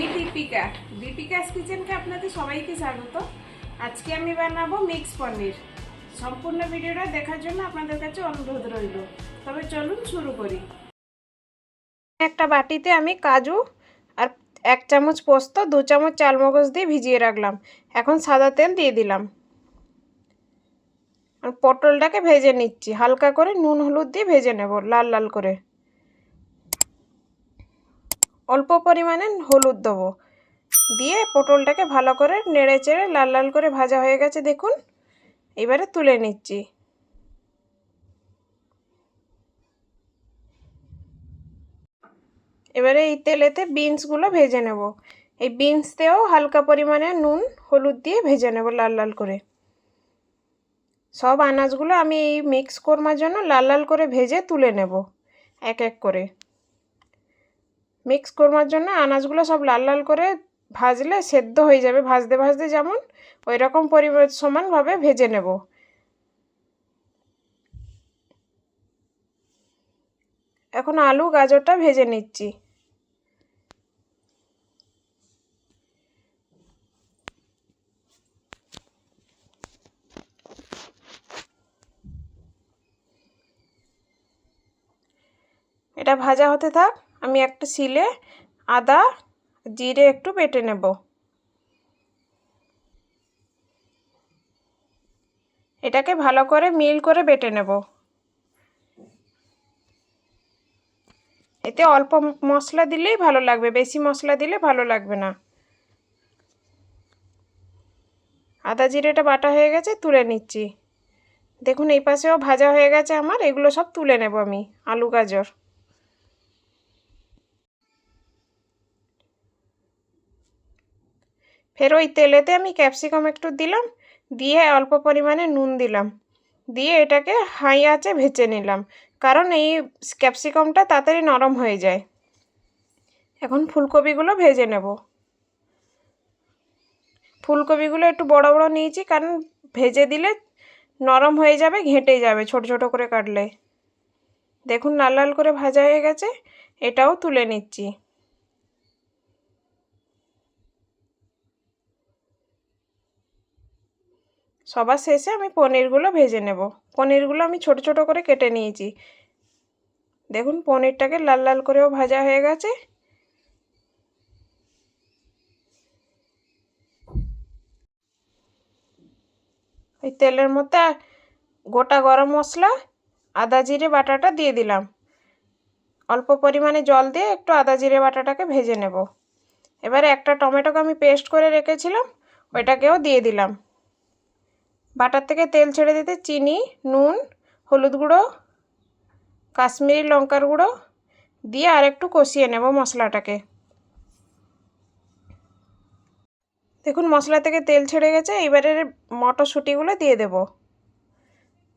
আমি দীপিকা। দীপিকাস কিচেনকে আপনাদের সবাইকে স্বাগত। আজকে আমি বানাবো মিক্স পনির। সম্পূর্ণ ভিডিওটা দেখার জন্য আপনাদের কাছে অনুরোধ রইল। তবে চলুন শুরু করি। একটা বাটিতে আমি কাজু আর এক চামচ পোস্ত, দু চামচ চালমগজ দিয়ে ভিজিয়ে রাখলাম। এখন সাদা তেল দিয়ে দিলাম। পটলটাকে ভেজে নিচ্ছি। হালকা করে নুন, হলুদ দিয়ে ভেজে নেব, লাল লাল করে। অল্প পরিমাণে হলুদ দেবো। দিয়ে পটলটাকে ভালো করে নেড়ে চেড়ে লাল লাল করে ভাজা হয়ে গেছে, দেখুন। এবারে তুলে নিচ্ছি। এবারে এই তেলেতে বিনসগুলো ভেজে নেব। এই বিনসতেও হালকা পরিমাণে নুন, হলুদ দিয়ে ভেজে নেব লাল লাল করে। সব আনাজগুলো আমি এই মিক্স করবার জন্য লাল লাল করে ভেজে তুলে নেব, এক এক করে। মিক্স করবার জন্য আনাজগুলো সব লাল লাল করে ভাজলে সেদ্ধ হয়ে যাবে। ভাজতে ভাজতে যেমন ওই রকম পরিমাণ সমানভাবে ভেজে নেব। এখন আলু, গাজরটা ভেজে নিচ্ছি। এটা ভাজা হতে থাক। আমি একটা শিলে আদা, জিরে একটু বেটে নেব। এটাকে ভালো করে মিল করে বেটে নেব। এতে অল্প মশলা দিলেই ভালো লাগবে, বেশি মশলা দিলে ভালো লাগবে না। আদা জিরেটা বাটা হয়ে গেছে, তুলে নিচ্ছি। দেখুন, এই পাশেও ভাজা হয়ে গেছে আমার, এগুলো সব তুলে নেব আমি, আলু গাজর। ফের ওই তেলেতে আমি ক্যাপসিকাম একটু দিলাম, দিয়ে অল্প পরিমাণে নুন দিলাম। দিয়ে এটাকে হাই আঁচে ভেজে নিলাম, কারণ এই ক্যাপসিকামটা তাড়াতাড়ি নরম হয়ে যায়। এখন ফুলকপিগুলো ভেজে নেব। ফুলকপিগুলো একটু বড় বড় নিয়েছি, কারণ ভেজে দিলে নরম হয়ে যাবে, ঘেঁটে যাবে ছোট ছোট করে কাটলে। দেখুন লাল লাল করে ভাজা হয়ে গেছে, এটাও তুলে নিচ্ছি। সবার শেষে আমি পনিরগুলো ভেজে নেব। পনিরগুলো আমি ছোট ছোট করে কেটে নিয়েছি। দেখুন, পনিরটাকে লাল লাল করেও ভাজা হয়ে গেছে। ওই তেলের মধ্যে গোটা গরম মশলা, আদা জিরে বাটাটা দিয়ে দিলাম। অল্প পরিমাণে জল দিয়ে একটু আদা জিরে বাটাটাকে ভেজে নেব। এবারে একটা টমেটোকে আমি পেস্ট করে রেখেছিলাম, ওইটাকেও দিয়ে দিলাম। বাটার থেকে তেল ছেড়ে দিতে চিনি, নুন, হলুদ গুঁড়ো, কাশ্মীরি লঙ্কার গুঁড়ো দিয়ে আর একটু কষিয়ে নেব মশলাটাকে। দেখুন, মশলা থেকে তেল ছেড়ে গেছে এবারে মটরশুঁটিগুলো দিয়ে দেব।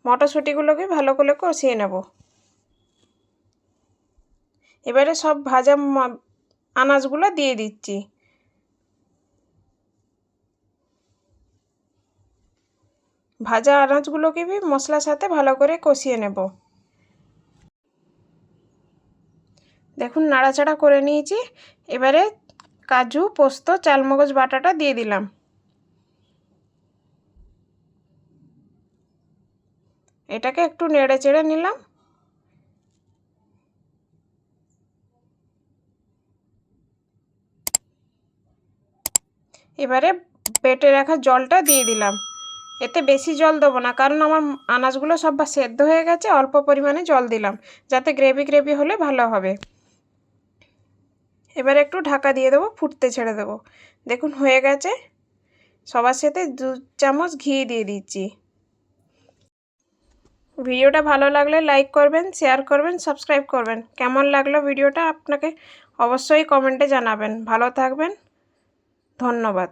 মটরশুঁটিগুলোকে ভালো করে কষিয়ে নেব। এবারে সব ভাজা আনাজগুলো দিয়ে দিচ্ছি। ভাজা আনাজগুলোকে মশলার সাথে ভালো করে কষিয়ে নেব। দেখুন, নাড়াচাড়া করে নিয়েছি। এবারে কাজু, পোস্ত, চালমগজ বাটাটা দিয়ে দিলাম। এটাকে একটু নেড়ে চেড়ে নিলাম। এবারে বেটে রাখা জলটা দিয়ে দিলাম। এতে বেশি জল দেবো না, কারণ আমার আনাজগুলো সব সেদ্ধ হয়ে গেছে, অল্প পরিমাণে জল দিলাম, যাতে গ্রেভি গ্রেভি হলে ভালো হবে। এবার একটু ঢাকা দিয়ে দেবো, ফুটতে ছেড়ে দেবো। দেখুন, হয়ে গেছে। সবার সাথে দু চামচ ঘি দিয়ে দিচ্ছি। ভিডিওটা ভালো লাগলে লাইক করবেন, শেয়ার করবেন, সাবস্ক্রাইব করবেন। কেমন লাগল ভিডিওটা আপনাকে অবশ্যই কমেন্টে জানাবেন। ভালো থাকবেন। ধন্যবাদ।